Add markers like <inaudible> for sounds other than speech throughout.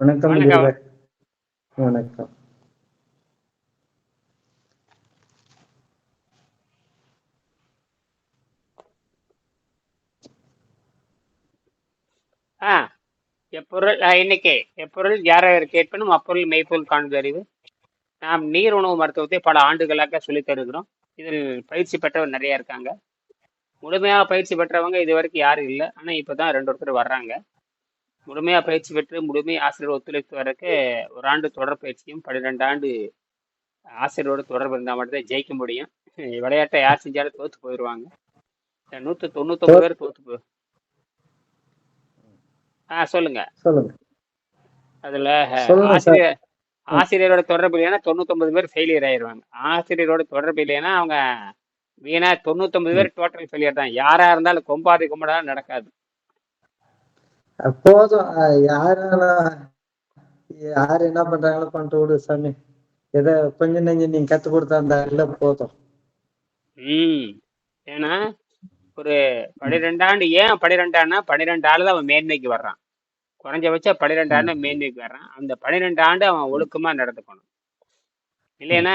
வணக்கம் வணக்கம். ஆ எப்பொருள் இன்னைக்கு எப்பொருள் யார் கேட்பனும் அப்பொருள் மெய்ப்பொருள் காண்பது நாம் நீர் உணவு மருத்துவத்தை பல ஆண்டுகளாக சொல்லித் தருகிறோம். இதில் பயிற்சி பெற்றவர் நிறைய இருக்காங்க. முழுமையாக பயிற்சி பெற்றவங்க இது வரைக்கும் யாரும் இல்லை. ஆனால் இப்போ தான் ரெண்டு ஒருத்தர் வர்றாங்க. முழுமையாக பயிற்சி பெற்று முழுமை ஆசிரியர் ஒத்துழைத்து வரக்கு ஒரு ஆண்டு தொடர் பயிற்சியும் பன்னிரெண்டு ஆண்டு ஆசிரியரோட தொடர்பு இருந்தால் மட்டும்தான் ஜெயிக்க முடியும். விளையாட்டை யார் செஞ்சாலும் தோத்து போயிடுவாங்க. நூற்றி தொண்ணூத்தொம்பது பேர் தோத்து போ ஆ சொல்லுங்க. சொல்லுங்க. அதுல. ஆசிரியர் ஆசிரியரோட தொடர்பு இல்லைன்னா தொண்ணூத்தொன்பது பேர் ஃபெயிலியர் ஆயிருவாங்க ஆசிரியரோட தொடர்பு இல்லைன்னா அவங்க வீணா தொண்ணூத்தொன்பது பேர் டோட்டல் ஃபெயிலியர் தான். யாரா இருந்தாலும் கொம்பாதி கும்படா நடக்காது. போதும். யாரால யார் என்ன பண்றாங்களோ பண்ணிட்டு விடு சாமி. ஏதோ கொஞ்சம் நெஞ்சம் நீங்க கத்து கொடுத்தா அந்த இல்ல போதும். ம். ஏன்னா ஒரு பன்னிரெண்டு ஆண்டு ஏன் பன்னிரெண்டு ஆண்டுனா பன்னிரெண்டு ஆண்டு தான் அவன் மேன்மைக்கு வர்றான். குறைஞ்சபட்சம் பன்னிரெண்டு ஆண்டு மேன்மைக்கு வர்றான். அந்த பன்னிரெண்டு ஆண்டு அவன் ஒழுக்கமா நடந்துக்கணும். இல்லைன்னா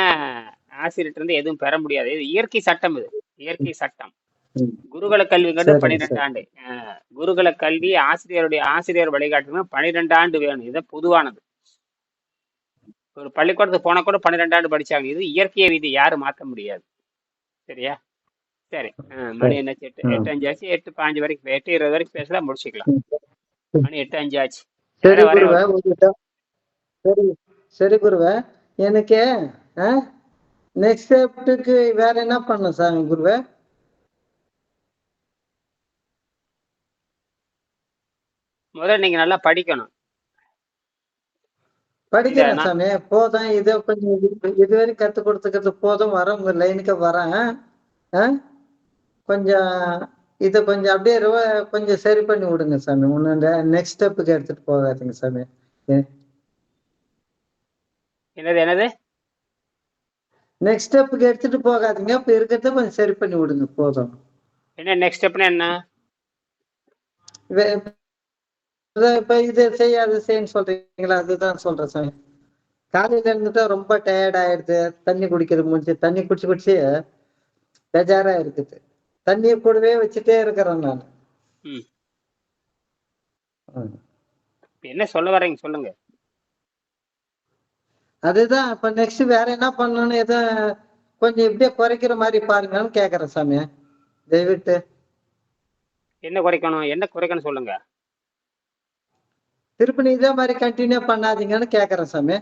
ஆசிரியர்கிட்ட இருந்து எதுவும் பெற முடியாது. இது இயற்கை சட்டம் இது. இயற்கை சட்டம். குருகுல கல்விங்கிறது சரி, பன்னிரெண்டு சரி. ஆண்டு. குருகுல கல்வி ஆசிரியருடைய ஆசிரியர் வழிகாட்டுனா பன்னிரெண்டு ஆண்டு வேணும். இது பொதுவானது. ஒரு பள்ளிக்கூடத்துக்கு போனா கூட பன்னிரெண்டு ஆண்டு படிச்சாங்க. இது இயற்கைய விதி. யாரும் மாத்த முடியாது. சரியா? சரி. மணி என்ன எட்டு. எட்டு அஞ்சு ஆச்சு. எட்டு பாஞ்சு வரைக்கும். எட்டு இருபது வரைக்கும் பேசலாம். முடிச்சுக்கலாம். மணி எட்டு அஞ்சு ஆச்சு. சரி சரி சரி குருவே. எனக்கு நெக்ஸ்ட் ஸ்டெப்டுக்கு வேற என்ன பண்ணும் சாமி குருவே? முதல்ல நீங்க நல்லா படிக்கணும். படிக்கிறேன் சாமி. போதும். இதை கொஞ்சம் இது- இதுவரை கத்து கொடுத்துக்கிறது போதும். வர உங்க லைனுக்கு வரேன்? கொஞ்சம் இதை கொஞ்சம் அப்படியே ரிவ- கொஞ்சம் சரி பண்ணி விடுங்க சாமி. முன்னாடி நெக்ஸ்ட் ஸ்டெப்புக்கு எடுத்துட்டு போகாதீங்க சாமி. என்னது என்னது? நெக்ஸ்ட் ஸ்டெப்புக்கு எடுத்துட்டு போகாதீங்க. இப்ப இருக்கிறத கொஞ்சம் சரி பண்ணி விடுங்க. போதும். என்ன நெக்ஸ்ட் ஸ்டெப்னா என்ன? இப்ப இது செய்ய அது செய்யன்னு சொல்றீங்களா? அதுதான் சொல்றேன் சாமி. காலையில இருந்துட்டு ரொம்ப டயர்ட் ஆயிடுது. தண்ணி குடிக்கிறது முடிச்சு தண்ணி குடிச்சு குடிச்சு பேஜாரா இருக்குது. தண்ணியை கூடவே வச்சுட்டே இருக்கிறேன் நான். என்ன சொல்ல வர்றீங்க சொல்லுங்க. அதுதான் இப்ப நெக்ஸ்ட் வேற என்ன பண்ணணும்னு எதோ கொஞ்சம் இப்படியே குறைக்கிற மாதிரி பாருங்கன்னு கேக்குறேன் சாமி. தயவிட்டு. என்ன குறைக்கணும்? என்ன குறைக்கணும் சொல்லுங்க. திருப்பி நீ இதே மாதிரி கண்டினியூ பண்ணாதீங்கன்னு கேக்குறேன் சாமி.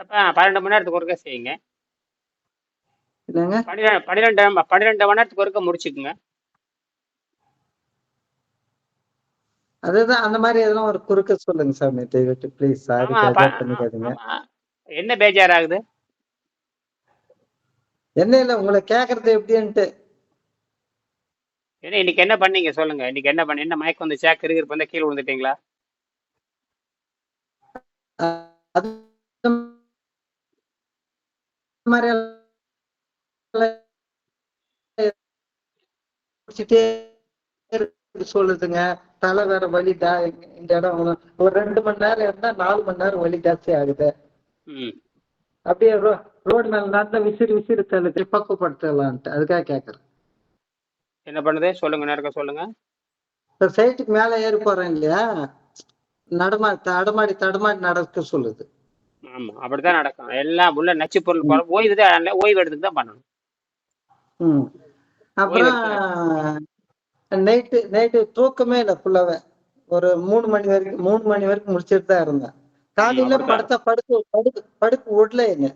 அப்ப பன்னெண்டு மணி நேரத்துக்கு ஒருக்க செய்யுங்க. இல்லைங்க பன்னிரெண்டு பன்னிரெண்டு மணி நேரத்துக்கு ஒருக்க முடிச்சுக்குங்க. அதுதான் அந்த மாதிரி எதனா ஒரு குறுக்க சொல்லுங்க சாமி தயவிட்டு ப்ளீஸ் சாரி ஆமா ப- பேஜார் பண்ணிக்காதீங்க. ஆமா. என்ன என்ன இல்ல உங்களை கேக்குறது எப்படின்ட்டு. என்ன இன்னைக்கு என்ன பண்ணீங்க? சொல்லுங்க. இன்னைக்கு என்ன பண்ண என்ன மயக்கம் வந்துச்சா கிருகிருப்பு வந்தா கீழே விழுந்துட்டீங்களா? சொல்லுதுங்க. தலை வேற வலிதா இந்த இடம் ஒரு ரெண்டு மணி நேரம் இருந்தா நாலு மணி நேரம் வலி ஜாஸ்தி ஆகுது. அப்படியே ரோடு மேல நடந்தா விசிறி விசிறி தள்ளுது. பக்குவப்படுத்தலான்ட்டு. அதுக்காக கேக்குறேன். என்ன பண்ணுது? சொல்லுங்க நேரக்க சொல்லுங்க. இப்ப சைட்டுக்கு மேல ஏறி போறேன் இல்லையா? நடமா தடமாடி தடமாடி நடக்க சொல்லுது. ஆமா அப்படித்தான் நடக்கும். எல்லாம் உள்ள நச்சு பொருள் ஓய்வு தான் ஓய்வு எடுத்துட்டு தான் பண்ணணும். ம். அப்புறம் நைட்டு நைட்டு தூக்கமே இல்லை ஃபுல்லாவே ஒரு மூணு மணி வரைக்கும் மூணு மணி வரைக்கும் முடிச்சிட்டு தான் இருந்தேன். காலையில. படுத்தா படுக்க படுக்க படுக்க விடல என்ன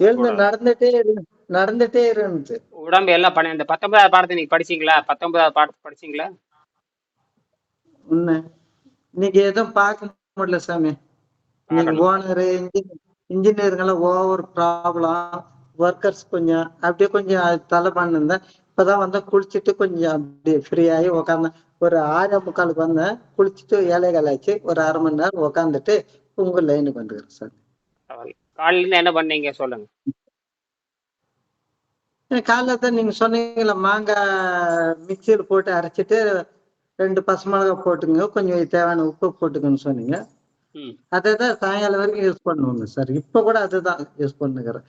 எழுந்து. நடந்துட்டே இரு நடந்துட்டே இருந்துச்சு உடம்பு எல்லாம் பண்ண இந்த பத்தொன்பதாவது பாடத்தை நீங்க படிச்சீங்களா? பத்தொன்பதாவது பாடத்தை படிச்சீங்களா? இன்னைக்கு எதுவும் பார்க்க முடியல சாமி. இன்னைக்கு. ஓனர் இன்ஜினியருங்கெல்லாம் ஓவர் ப்ராப்ளம் ஒர்க்கர்ஸ் கொஞ்சம் அப்படியே கொஞ்சம் தலை பண்ணிருந்தேன். இப்பதான் வந்தா குளிச்சுட்டு கொஞ்சம் அப்படியே ஃப்ரீ ஆகி உக்காந்தேன். ஒரு ஆறே முக்காலுக்கு வந்தேன் குளிச்சுட்டு ஏழைகள் ஆச்சு. ஒரு அரை மணி நேரம் உக்காந்துட்டு உங்க லைனுக்கு வந்துக்கிறேன் சார் காலையில என்ன பண்ணீங்க? சொல்லுங்க. காலைல தான் நீங்க சொன்னீங்கல்ல மாங்காய் மிக்சியில் போட்டு அரைச்சிட்டு ரெண்டு பச்சை மிளகாய் போட்டுங்க கொஞ்சம் தேவையான உப்பு போட்டுக்கன்னு சொன்னீங்க. அதை தான் சாயங்காலம் வரைக்கும் யூஸ் பண்ணுவோங்க சார் இப்போ கூட அதுதான் யூஸ் பண்ணுகிறேன்.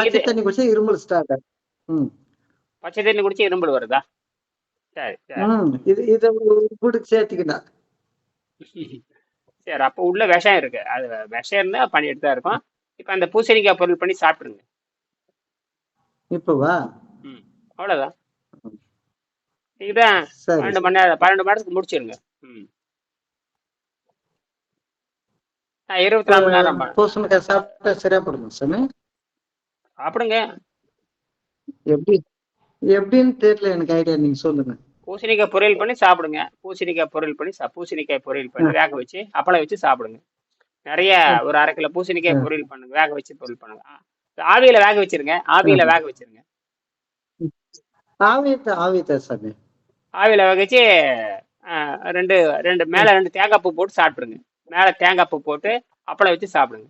பச்சை தண்ணி குடிச்சா இருமல் ஸ்டார்ட் ஆகும். ம். பச்சை தண்ணி குடிச்சு இரும்பல் வருதா? சரி இது இதை கூட சேர்த்துக்கிட்டா. <laughs> சரி அப்போ உள்ள விஷம் இருக்கு. அது விஷம் இருந்தா பண்ணிட்டு தான் இருக்கும். இப்போ அந்த பூசணிக்காய் பொருள் பண்ணி சாப்பிடுங்க. இப்போவா ம் அவ்வளோதான் இதுதான் பன்னெண்டு மணி நேரம் பன்னெண்டு மணி நேரத்துக்கு முடிச்சிருங்க இருபத்தி நாலு மணி நேரம் ப- பூசணிக்காய் சாப்பிட்டா சரியா போடுங்க சாமி? சாப்பிடுங்க. எப்படி எப்படின்னு தெரியல எனக்கு ஐடியா நீங்க சொல்லுங்க. பூசணிக்காய் பொரியல் பண்ணி சாப்பிடுங்க. பூசணிக்காய் பொரியல் பண்ணி பூசணிக்காய் பொரியல் பண்ணி வேக வச்சு அப்பளம் வச்சு சாப்பிடுங்க. நிறைய ஒரு அரை கிலோ பூசணிக்காய் பொரியல் பண்ணுங்க வேக வச்சு பொரியல் பண்ணுங்க. ஆவியில வேக வச்சிருங்க. ஆவியில வேக வச்சிருங்க. ஆவியத்தை ஆவியத்தை சாமி. ஆவியில வேக வச்சு ரெண்டு ரெண்டு மேல ரெண்டு தேங்காய் பூ போட்டு சாப்பிடுங்க. மேல தேங்காய் பூ போட்டு அப்பளம் வச்சு சாப்பிடுங்க.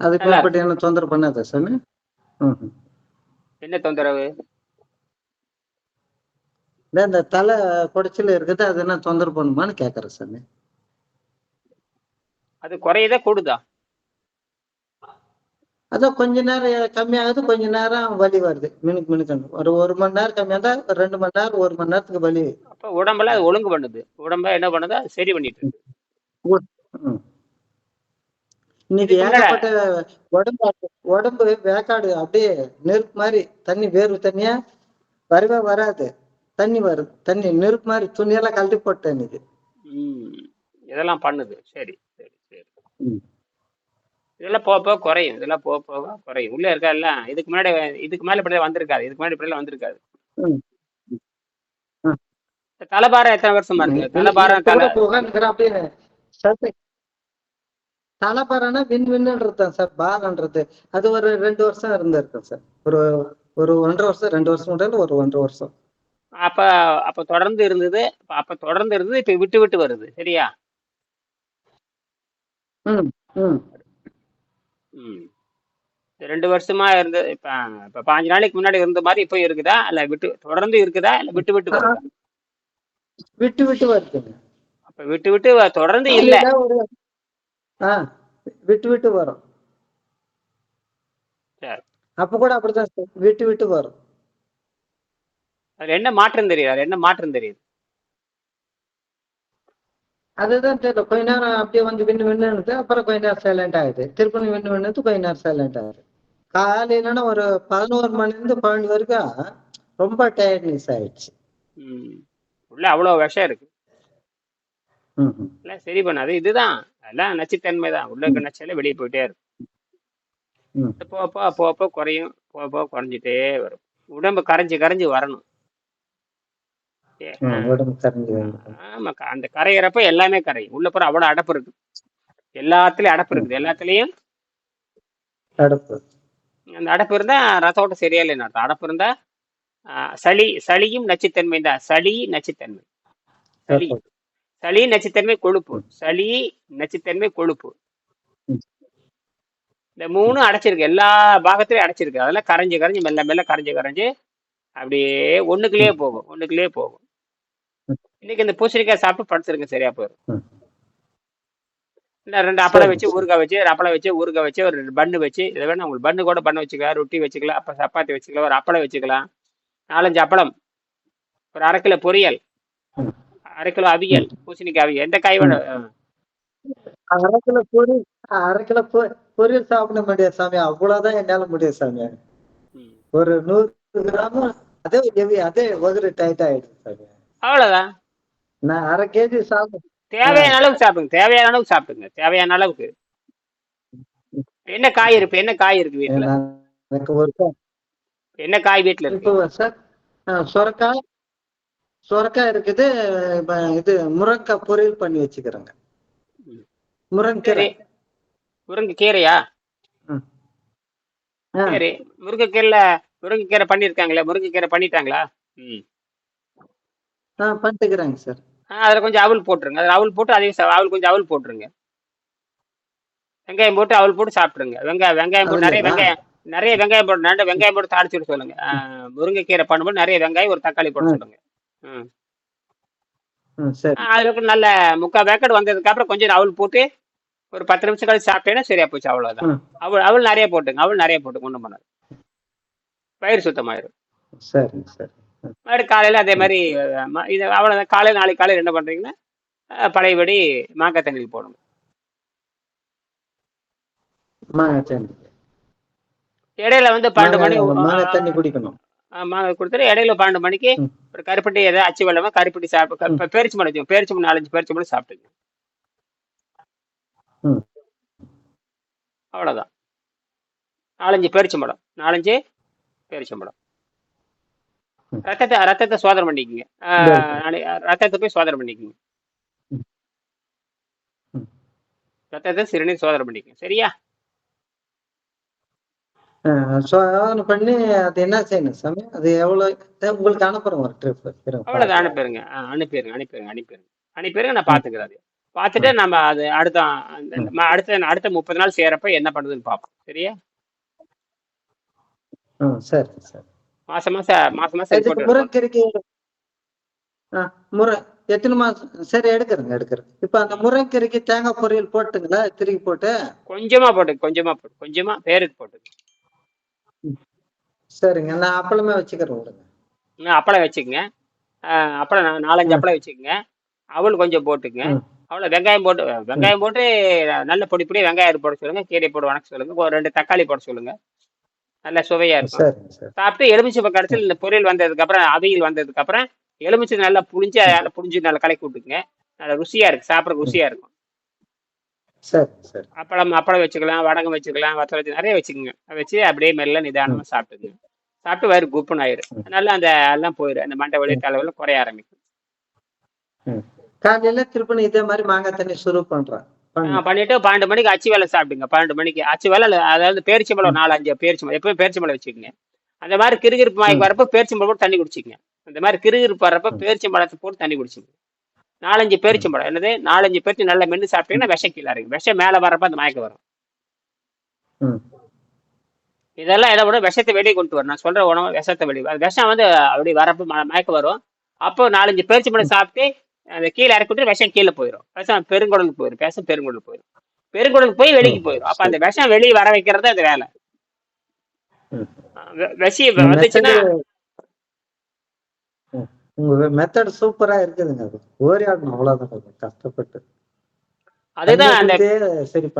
நல்லா மேற்பட்டு என்ன தொந்தரவு பண்ணாதா சாமி. என்ன தொந்தரவு? இந்த தலை குடைச்சல் இருக்குது அது என்ன தொந்தரவு பண்ணுமான்னு கேக்குறேன் சாமி. அது குறையதா கூடுதா? அதான் கொஞ்ச நேரம் கம்மியாகுது கொஞ்ச நேரம் வலி வருது. மினுக்கு மினுக்கு ஒரு ஒரு மணி நேரம் கம்மியா இருந்தா ரெண்டு மணி நேரம் ஒரு மணி நேரத்துக்கு வலி. அப்ப உடம்புல அது ஒழுங்கு பண்ணுது. உடம்ப என்ன பண்ணுது? சரி பண்ணிட்டு இருக்கு. இன்னைக்கு ஏகப்பட்ட உடம்பு உடம்பு வேக்காடு அப்படியே நெருப்பு மாதிரி தண்ணி வேர்வை தண்ணியா வரவே வராது. தண்ணி வருது தண்ணி நெருப்பு மாதிரி துணியெல்லாம் கழட்டி போட்டேன் இன்னைக்கு. இதெல்லாம் பண்ணுது. சரி சரி சரி. இதெல்லாம் போக போக குறையும். இதெல்லாம் போக போக குறையும். உள்ள இருக்கா எல்லாம் இதுக்கு முன்னாடி இதுக்கு மேல இப்படி வந்திருக்காது. இதுக்கு முன்னாடி இப்படி வந்திருக்காது. தலைபாரம் எத்தனை வருஷமா இருக்கு தலைபாரம் தலை தலைப்பாறைனா வின் வின்னுன்றது தான் சார். பாலன்றது அது ஒரு ரெண்டு வருஷம் இருந்திருக்கும் சார். ஒரு ஒரு ஒன்றரை வருஷம் ரெண்டு வருஷம் முடியல ஒரு ஒன்றரை வருஷம். அப்ப அப்ப தொடர்ந்து இருந்தது. அப்ப- அப்ப தொடர்ந்து இருந்தது இப்ப விட்டு விட்டு வருது. சரியா? ம். ரெண்டு வருஷமா இருந்தது இப்ப இப்ப பாஞ்சு நாளைக்கு முன்னாடி இருந்த மாதிரி இப்போ இருக்குதா? இல்ல விட்டு தொடர்ந்து இருக்குதா? இல்ல விட்டு விட்டு வருதா? விட்டு விட்டு வருதுங்க. அப்ப விட்டு விட்டு வ- தொடர்ந்து இல்ல. ஒரு ஆ விட்டு விட்டு வரும். சரி. அப்ப கூட அப்படிதான் சார் விட்டு விட்டு வரும். அதுல என்ன மாற்றம் தெரியுது? அதுல என்ன மாற்றம் தெரியுது? அதுதான் தெரியல கொஞ்ச நேரம் அப்படியே வந்து விண்ணு விண்ணுன்னு அப்புறம் கொஞ்ச நேரம் சைலண்ட் ஆகுது. திருப்பி விண்ணு விண்ணு கொஞ்ச நேரம் சைலண்ட் ஆகுது காலையிலன்னா ஒரு பதினோரு மணில இருந்து பன்னெண்டு வரைக்கும் ரொம்ப டயர்ட்னஸ் ஆயிடுச்சு. உள்ள அவ்வளவு விஷம் இருக்கு. எல்லாம் சரி பண்ணாது இதுதான். எல்லாம் நச்சுத்தன்மை தான் உள்ள இருக்க நச்செல்லாம் வெளியே போயிட்டே இருக்கும். போக போக குறையும். போக குறைஞ்சிட்டே வரும். உடம்பு கரைஞ்சு கரைஞ்சு வரணும். வந்து ஆமா அந்த கரையிறப்ப எல்லாமே கரையும் உள்ள பூரா அவ்வளவு அடப்பு இருக்கு. எல்லாத்துலயும் அடப்பு இருக்குது. எல்லாத்துலயும் தடுப்பு அந்த அடப்பு இருந்தா ரத்த ஓட்டம் சரியா இல்லைன்னு அர்த்தம்? அடப்பு இருந்தா சளி சளியும் நச்சுத்தன்மை தான். சளி நச்சுத்தன்மை. சளி. சளி. நச்சுத்தன்மை கொழுப்பு. சளி நச்சுத்தன்மை கொழுப்பு. இந்த மூணு அடைச்சிருக்கு. எல்லா பாகத்திலயும் அடைச்சிருக்கு. அதெல்லாம் கரைஞ்சு கரைஞ்சு மெல்ல மெல்ல கரைஞ்சு கரைஞ்சு அப்படியே ஒண்ணுக்குள்ளேயே போகும். ஒண்ணுக்குள்ளேயே போகும். இன்னைக்கு இந்த பூசணிக்காய் சாப்பிட்டு படுத்துருங்க சரியா போயிடும் ரெண்டு அப்பளம் வச்சு. ஊறுகாய் வச்சு ஒரு அப்பளம் வச்சு ஊறுகாய் வச்சு ஒரு ரெண்டு பன்னு வச்சு இதை வேணா உங்களுக்கு பன்னு கூட பண்ண வச்சுக்கலாம் ரொட்டி வச்சுக்கலாம் அப்போ சப்பாத்தி வச்சுக்கலாம் ஒரு அப்பளம் வச்சுக்கலாம். நாலஞ்சு அப்பளம். ஒரு அரை கிலோ பொரியல். அரை கிலோ அவியல் பூசணிக்காய் அவியல். எந்த காய் வேணும்? அரை கிலோ பொரியல் அரை கிலோ பொரியல் சாப்பிட முடியாது சாமி. அவ்வளவுதான் என்னால முடியும் சாமி. ஒரு நூறு கிராம் அதே அதே வகுறு டைட் ஆயிடுச்சு சாமி. அவ்வளவுதான். நான் அரை கேஜி சாப்பிட. தேவையான அளவுக்கு சாப்பிடுங்க. தேவையான அளவுக்கு சாப்பிடுங்க. தேவையான அளவுக்கு. என்ன காய் இருக்கு? என்ன காய் இருக்கு வீட்டுல எனக்கு ஒரு என்ன காய் வீட்டுல இருக்கு? சார் சொரக்காய். சொரக்காய் இருக்குது. இப்ப இது முருங்கைக்காய் பொரியல் பண்ணி வச்சுக்கிறேங்க. ம். முருங்கீரை சரி. முருங்கைக்கீரைல முருங்கைக்கீரை பண்ணியிருக்காங்களே முருங்கைக்கீரை பண்ணிட்டாங்களா? ம். ஆ பண்ணிட்டுக்கிறேங்க சார். அதுல கொஞ்சம் அவல் போட்டுருங்க. அதுல அவல் போட்டு அதையும் அவல் கொஞ்சம் அவல் போட்டுருங்க. வெங்காயம் போட்டு அவல் போட்டு சாப்பிட்ருங்க வெங்காயம் வெங்காயம் போட்டு நிறைய? வெங்காயம் நிறைய வெங்காயம் போட்டு ரெண்டு வெங்காயம் போட்டு தாளிச்சுட்டு சொல்லுங்க. ஆ, முருங்கைக்கீரை பண்ணும்போது நிறைய வெங்காயம் ஒரு தக்காளி போட்டு. சொல்லுங்க. அதுக்கு நல்ல முக்கால் வேக்கட் வந்ததுக்கு அப்புறம் கொஞ்சம் அவள் போட்டு ஒரு பத்து நிமிஷம் கழிச்சு சாப்பிட்டேன்னா சரியா போச்சு அவ்வளவுதான். அவள் அவள் நிறைய போட்டுங்க. அவள் நிறைய போட்டு ஒன்றும் பண்ணாது. பயிர் சுத்தமாயிரும். சரி சரி. மறுபடியும் காலையில் அதே மாதிரி இது அவ்வளோ காலையில் நாளைக்கு காலையில் என்ன பண்ணுறீங்கன்னா அஹ், பழையபடி மாங்காய் தண்ணியில் தண்ணி. இடையில வந்து பன்னெண்டு மணி தண்ணி குடிக்கணும். மாங்காய் கொடுத்துட்டு இடையில பன்னெண்டு மணிக்கு. ஒரு கருப்பட்டி ஏதாவது அச்சு வெள்ளமா கருப்பட்டி சாப்பிட்டு பேரிச்சு மடம் பேரிச்சு மடம் நாலஞ்சு பேரிச்சு மடம் சாப்பிட்டுங்க ம். அவ்வளோதான் நாலஞ்சு பேரிச்சம்பழம் நாலஞ்சு பேரிச்சம்பழம். ரத்தத்தை ரத்தத்தை சோதனை பண்ணிக்கோங்க. ரத்தத்தை போய் சோதனை பண்ணிக்கோங்க. ரத்தத்தை சிறுநீர் சோதனை பண்ணிக்கோங்க. சரியா? சோதனை பண்ணி அது என்ன செய்யணும் சாமி? அது எவ்வளவு உங்களுக்கு அனுப்புறேன் ஒரு ட்ரிப் அவ்வளோதான் அனுப்பிடுங்க. அனுப்பிடுங்க அனுப்பிடுங்க அனுப்பிடுங்க. அனுப்பிடுங்க நான் பார்த்துக்கிறேன் அது. பார்த்துட்டு நம்ம அது அடுத்த அடுத்த அடுத்த முப்பது நாள் செய்யறப்ப என்ன பண்ணுதுன்னு பார்ப்போம். சரியா? ம் சரி சரி. மாசம் மாசம் மாசம் மாசம் ஆ முறை. எத்தனை மாசம்? சரி எடுக்கிறேங்க எடுக்கிறேன். இப்ப அந்த முருங்கைக்கீரைக்கு தேங்காய் பொரியல் போட்டுங்களா? திருப்பி போட்டு? கொஞ்சமா போட்டு கொஞ்சமா போட்டு கொஞ்சமா பேருக்கு போட்டு. சரிங்க நான் அப்பளமே வச்சுக்கிறேன் விடுங்க. அப்பளம் வச்சுக்கோங்க. அப்பளம் நாலஞ்சு அப்பளம் வச்சுக்கோங்க. அவள் கொஞ்சம் போட்டுங்க. அவ்வளோ வெங்காயம் போட்டு வெங்காயம் போட்டு நல்ல பொடி பொடி வெங்காயம் போட சொல்லுங்க கீரை போட்டு வணக்க சொல்லுங்க ஒரு ரெண்டு தக்காளி போட சொல்லுங்க. நல்ல சுவையா இருக்கும். சாப்பிட்டு எலுமிச்சை கடைசியில் இந்த பொரியல் வந்ததுக்கு அப்புறம் அவியல் வந்ததுக்கு அப்புறம் எலுமிச்சை நல்லா புளிஞ்சு அதில் புளிஞ்சு நல்லா கலக்கி விட்டுக்குங்க. நல்லா ருசியா இருக்கு சாப்பிட ருசியா இருக்கும். அப்பளம் அப்பளம் வச்சுக்கலாம் வடகம் வச்சுக்கலாம் வத்தல் வச்சு நிறைய வச்சுக்கோங்க. வச்சு அப்படியே மெல்ல நிதானமா சாப்பிட்டுங்க சாப்பிட்டு வயிறு குப்புன்னு ஆயிரும். நல்லா அந்த எல்லாம் போயிடும் அந்த மண்டை வலி தலைவலி குறைய ஆரம்பிக்கும். காலையில திருப்பி இதே மாதிரி மாங்காய் தண்ணி சுரு பண்றேன் பண்ணிட்டு பன்னெண்டு மணிக்கு அச்சு வேலை சாப்பிடுங்க. பன்னெண்டு மணிக்கு அச்சு வேலை அதாவது பேரிச்சம்பழம் நாலு அஞ்சு பேரிச்சம்பழம் எப்பவும் பேரிச்சம்பழம் வச்சுக்கோங்க. அந்த மாதிரி கிருகிருப்பு மாய்க்கு வரப்ப பேரிச்சம்பழம் போட்டு தண்ணி குடிச்சிங்க அந்த மாதிரி கிருகிருப்பு வர்றப்ப பேரிச்சம்பழத்தை போட்டு தண்ணி குடிச்சிங்க நாலஞ்சு பேரிச்சம்பழம் என்னது? நாலஞ்சு பேரிச்சு நல்லா மென்று சாப்பிட்டீங்கன்னா விஷம் கீழே இறங்கும். விஷம் மேலே வரப்ப அந்த மயக்கம் வரும். இதெல்லாம் எதை விட விஷத்தை வெளியே கொண்டு வரும். நான் சொல்ற உணவு விஷத்தை வெளியே. விஷம் வந்து அப்படி வரப்ப மயக்கம் வரும். அப்போ நாலஞ்சு பேரிச்சம்பழம் சாப்பிட்டு அந்த கீழே இறக்கி விட்டு விஷம் கீழே போயிடும் விஷம் பெருங்குடலுக்கு போயிடும் விஷம் பெருங்குடலுக்கு போயிடும் பெருங்குடலுக்கு போய் வெளிக்கு போயிடும் அப்ப அந்த விஷம் வெளியே வர வைக்கிறது அந்த வேலை. விஷி வந்துச்சுன்னா மெத்தடு ம். உங்க மெத்தட் சூப்பரா இருக்குதுங்க. ஓரியாடணும் அவ்வளவுதான். கஷ்டப்பட்டு. அதுதான் அந்த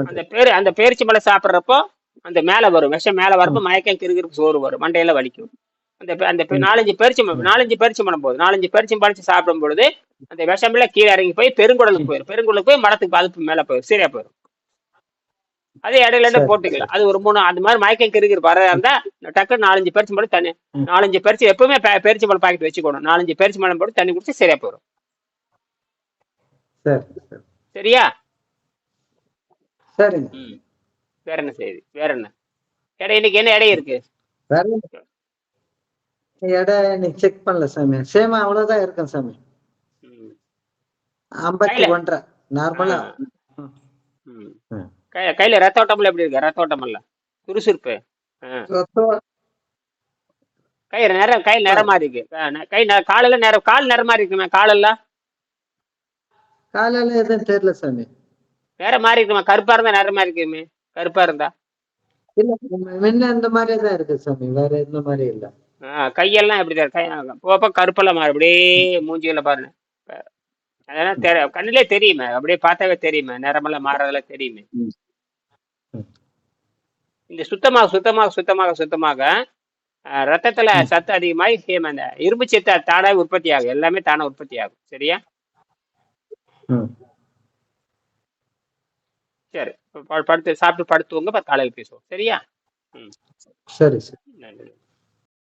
அந்த பேரு அந்த பேரிச்சம்பழம் சாப்பிட்றப்போ அந்த மேலே வரும். விஷம் மேலே வரப்போ மயக்கம் கிருகிருப்பு சோறு வரும். மண்டையில வலிக்கும். அந்த அந்த நாலஞ்சு பேரிச்சம்பழம் நாலஞ்சு பேரிச்சம்பழம் போகுது நாலஞ்சு பேரிச்சம்பழம் சாப்பிடும் பொழுது அந்த விஷமெல்லாம் கீழே இறங்கி போய் பெருங்குடலுக்கு போயிடும் பெருங்குடலுக்கு போய் மடத்துக்கு பாதிப்பு மேலே போயிடும் சரியா போயிடும் அதே இடையில சரி, போட்டுக்கலாம். அது ஒரு மூணு அந்த மாதிரி மயக்கம் கிருகிருப்பு வரதா இருந்தா டக்குன்னு நாலஞ்சு பேரிச்சம்பழம் தண்ணி ம். நாலஞ்சு பேரிச்சு எப்பவுமே பே- பேரிச்சம்பழம் பாக்கெட் வச்சுக்கணும். நாலஞ்சு பேரிச்சம்பழம் போட்டு தண்ணி குடிச்சு சரியா போயிடும் சரி சரி. சரியா? ம். வேற என்ன செய்யுது வேற என்ன? எடை இன்னைக்கு என்ன எடை இருக்கு? எடை செக் பண்ணல சாமி. சேமா அவ்வளவுதான் இருக்கும் சாமி. ஐம்பத்தி கையில? ஒன்றரை. நார்மலா கையில ரத்த ஓட்டம்ல எப்படி இருக்கு? ரத்த ஓட்டம் இல்ல சுறுசுறுப்பு கை நேரம் கை நிறமா இருக்கு. கை காலையில நேரம் கால் நிறமா இருக்குமே காலெல்லாம்? காலையில எதுவும் தெரியல சாமி. வேற மாதிரி இருக்குமா? கருப்பா இருந்தா நிறமா இருக்குமே? கருப்பா இருந்தா? இல்ல முன்ன இந்த மாதிரியே தான் இருக்கு சாமி. வேற எந்த மாதிரி இல்ல. கையெல்லாம் எப்படி தான் கை போப்ப கருப்பெல்லாம் மாறு அப்படியே மூஞ்சியில பாருங்க. அதெல்லாம் தெரி கண்ணிலே தெரியுமே. அப்படியே பார்த்தாவே தெரியுமே. நிறமெல்லாம் மாறதெல்லாம் தெரியுமே. இந்த சுத்தமாக சுத்தமாக சுத்தமாக சுத்தமாக ரத்தத்துல சத்து அதிகமாகி சேம் அந்த இரும்பு சத்து தானாக உற்பத்தி ஆகும். எல்லாமே தானே உற்பத்தி ஆகும். சரியா. சரி. படுத்து சாப்பிட்டு படுத்துவங்க காலையில் பேசுவோம். சரியா? ம். சரி சரி. நன்றி.